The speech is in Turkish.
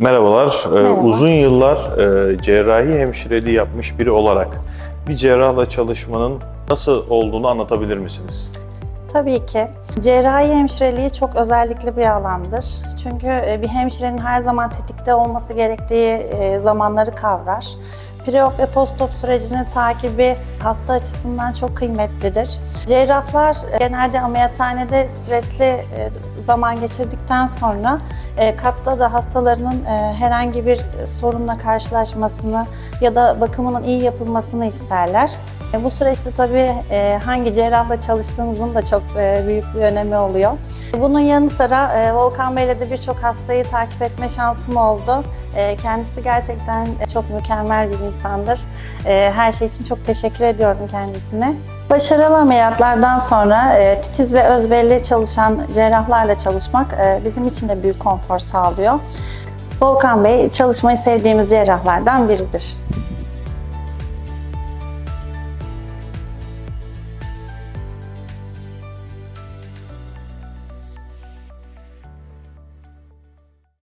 Merhabalar. Ee, Merhaba. Uzun yıllar e, cerrahi hemşireliği yapmış biri olarak bir cerrahla çalışmanın nasıl olduğunu anlatabilir misiniz? Tabii ki. Cerrahi hemşireliği çok özellikli bir alandır. Çünkü e, bir hemşirenin her zaman tetikte olması gerektiği e, zamanları kavrar. Preop ve postop sürecinin takibi hasta açısından çok kıymetlidir. Cerrahlar e, genelde ameliyathanede stresli e, zaman geçirdikten sonra e, katta da hastalarının herhangi bir sorunla karşılaşmasını ya da bakımının iyi yapılmasını isterler. Bu süreçte tabii hangi cerrahla çalıştığınızın da çok büyük bir önemi oluyor. Bunun yanı sıra Volkan Bey'le de birçok hastayı takip etme şansım oldu. Kendisi gerçekten çok mükemmel bir insandır. E, Her şey için çok teşekkür ediyorum kendisine. Başarılı ameliyatlardan sonra e, titiz ve özverili çalışan cerrahlarla çalışmak e, bizim için de büyük konfor sağlıyor. Volkan Bey çalışmayı sevdiğimiz cerrahlardan biridir.